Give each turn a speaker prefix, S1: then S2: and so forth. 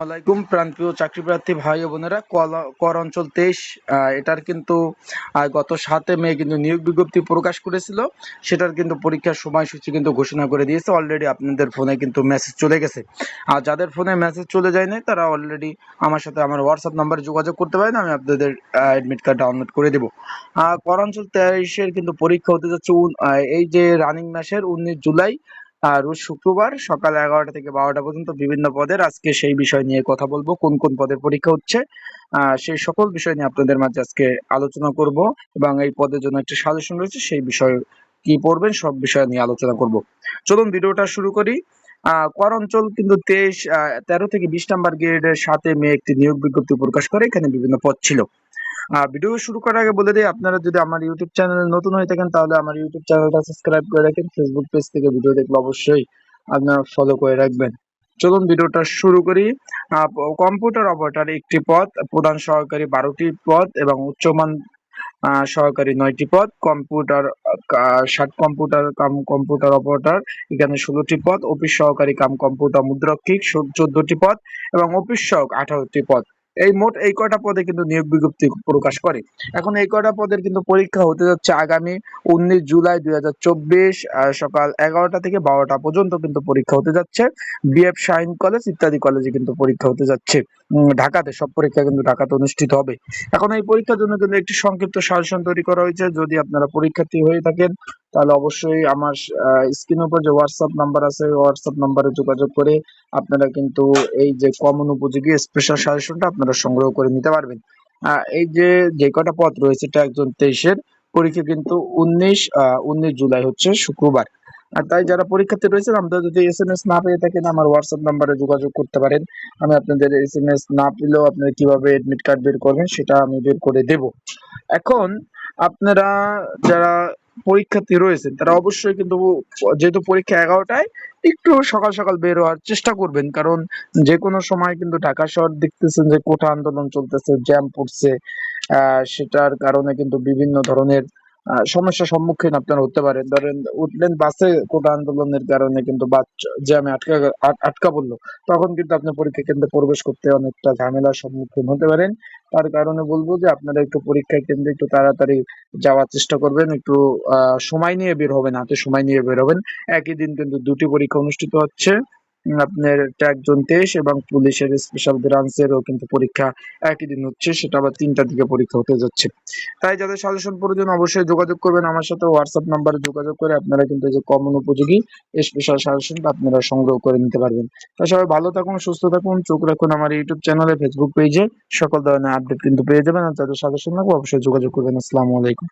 S1: আলাইকুম প্রার্থী ভাই বোনেরা কর অঞ্চল তেইশ এটার কিন্তু গত সাতে মে কিন্তু নিয়োগ বিজ্ঞপ্তি প্রকাশ করেছিল। সেটার কিন্তু পরীক্ষার সময়সূচি কিন্তু ঘোষণা করে দিয়েছে। অলরেডি আপনাদের ফোনে কিন্তু মেসেজ চলে গেছে। আর যাদের ফোনে মেসেজ চলে যায় নাই, তারা অলরেডি আমার সাথে আমার হোয়াটসঅ্যাপ নাম্বারে যোগাযোগ করতে পারেন। আমি আপনাদের অ্যাডমিট কার্ড ডাউনলোড করে দেবো। কর অঞ্চল তেইশের কিন্তু পরীক্ষা হতে যাচ্ছে এই যে রানিং মাসের উনিশ জুলাই রোজ শুক্রবার সকাল এগারোটা থেকে বারোটা পর্যন্ত বিভিন্ন পদের আজকে সেই বিষয় নিয়ে কথা বলব, কোন কোন পদের পরীক্ষা হচ্ছে। সেই সকল বিষয় নিয়ে আপনাদের মাঝে আজকে আলোচনা করব এবং এই পদের জন্য একটি সাজেশন রয়েছে, সেই বিষয়ে কি পড়বেন সব বিষয় নিয়ে আলোচনা করব। চলুন ভিডিওটা শুরু করি। কর অঞ্চল কিন্তু তেইশ তেরো থেকে বিশ নাম্বার গ্রেডের সাথে মে একটি নিয়োগ বিজ্ঞপ্তি প্রকাশ করে, এখানে বিভিন্ন পদ ছিল। ভিডিও শুরু করার আগে বলে দিই, আপনারা যদি আমার ইউটিউব চ্যানেলে নতুন হয়ে থাকেন, তাহলে আমার ইউটিউব চ্যানেলটা সাবস্ক্রাইব করে রাখেন। ফেসবুক পেজ থেকে ভিডিও দেখলে অবশ্যই আপনারা ফলো করে রাখবেন। চলুন ভিডিওটা শুরু করি। কম্পিউটার অপারেটর একটি পদ প্রধান সহকারী বারোটি পদ এবং উচ্চমান সহকারী নয়টি পদ কম্পিউটার ষাট কম্পিউটার কাম কম্পিউটার অপারেটর এখানে ষোলোটি পদ অফিস সহকারী কাম কম্পিউটার মুদ্রক্ষিক চোদ্দটি পদ এবং অফিস সহক আঠারোটি পদ এই মোট এই কয়টা পদে কিন্তু নিয়োগ বিজ্ঞপ্তি প্রকাশ করে। এখন এই কয়টা পদের কিন্তু পরীক্ষা হতে যাচ্ছে আগামী উনিশ জুলাই দুই হাজার চব্বিশ সকাল এগারোটা থেকে বারোটা পর্যন্ত কিন্তু পরীক্ষা হতে যাচ্ছে। বিএফ শাইন কলেজ ইত্যাদি কলেজে কিন্তু পরীক্ষা হতে যাচ্ছে। ঢাকাতে সব পরীক্ষা কিন্তু ঢাকাতে অনুষ্ঠিত হবে। এখন এই পরীক্ষার জন্য কিন্তু একটি সংক্ষিপ্ত সাজেশন তৈরি করা হয়েছে। যদি আপনারা পরীক্ষার্থী হয়ে থাকেন তাহলে অবশ্যই আমার স্ক্রিনের উপর যে হোয়াটসঅ্যাপ নাম্বার আছে হোয়াটসঅ্যাপ নাম্বারে যোগাযোগ করে আপনারা কিন্তু এই যে কমন উপযোগী স্পেশাল সাজেশনটা আপনারা সংগ্রহ করে নিতে পারবেন। এই যে যে কটা পথ রয়েছে, এটা একজন তেইশের পরীক্ষা কিন্তু উনিশ উনিশ জুলাই হচ্ছে শুক্রবার। আর তাই যারা পরীক্ষার্থী রয়েছেন, আপনারা যদি এস এম এস না পেয়ে থাকেন, আমার হোয়াটসঅ্যাপ নাম্বারে যোগাযোগ করতে পারেন। আমি আপনাদের এস এম এস না পেলেও আপনারা কীভাবে এডমিট কার্ড বের করবেন, সেটা আমি বের করে দেব। এখন আপনারা যারা পরীক্ষার্থী রয়েছেন, তারা অবশ্যই কিন্তু যেহেতু পরীক্ষা এগারোটায়, একটু সকাল সকাল বের হওয়ার চেষ্টা করবেন। কারণ যে কোনো সময় কিন্তু ঢাকা শহর দেখতেছেন যে কোঠা আন্দোলন চলতেছে, জ্যাম পড়ছে সেটার কারণে কিন্তু বিভিন্ন ধরনের সমস্যার সম্মুখীন আপনারা হতে পারেন। ধরেন উঠলেন বাসে কোটা আন্দোলনের কারণে কিন্তু বাস জ্যামে আটকা আটকা পড়ল। তখন কিন্তু আপনি পরীক্ষা কেন্দ্রে প্রবেশ করতে অনেকটা ঝামেলার সম্মুখীন হতে পারেন। তার কারণে বলব যে আপনারা একটু পরীক্ষা কেন্দ্রে একটু তাড়াতাড়ি যাওয়ার চেষ্টা করবেন। একটু সময় নিয়ে বের হবেন, হাতে সময় নিয়ে বের হবেন। একই দিন কিন্তু দুটি পরীক্ষা অনুষ্ঠিত হচ্ছে। আপনার একজন তেইশ এবং পুলিশের স্পেশাল ব্রাঞ্চেরও কিন্তু পরীক্ষা একই দিন হচ্ছে, সেটা আবার তিনটার দিকে পরীক্ষা হতে যাচ্ছে। তাই যাদের সাজেশন প্রয়োজন অবশ্যই যোগাযোগ করবেন আমার সাথে হোয়াটসঅ্যাপ নাম্বারে যোগাযোগ করে আপনারা কিন্তু যে কমন উপযোগী স্পেশাল সাজেশনটা আপনারা সংগ্রহ করে নিতে পারবেন। তাই সবাই ভালো থাকুন, সুস্থ থাকুন, চোখ রাখুন আমার ইউটিউব চ্যানেলে ফেসবুক পেজে সকল ধরনের আপডেট কিন্তু পেয়ে যাবেন আর যাদের সাজেশন লাগবে অবশ্যই যোগাযোগ করবেন। আসসালামু আলাইকুম।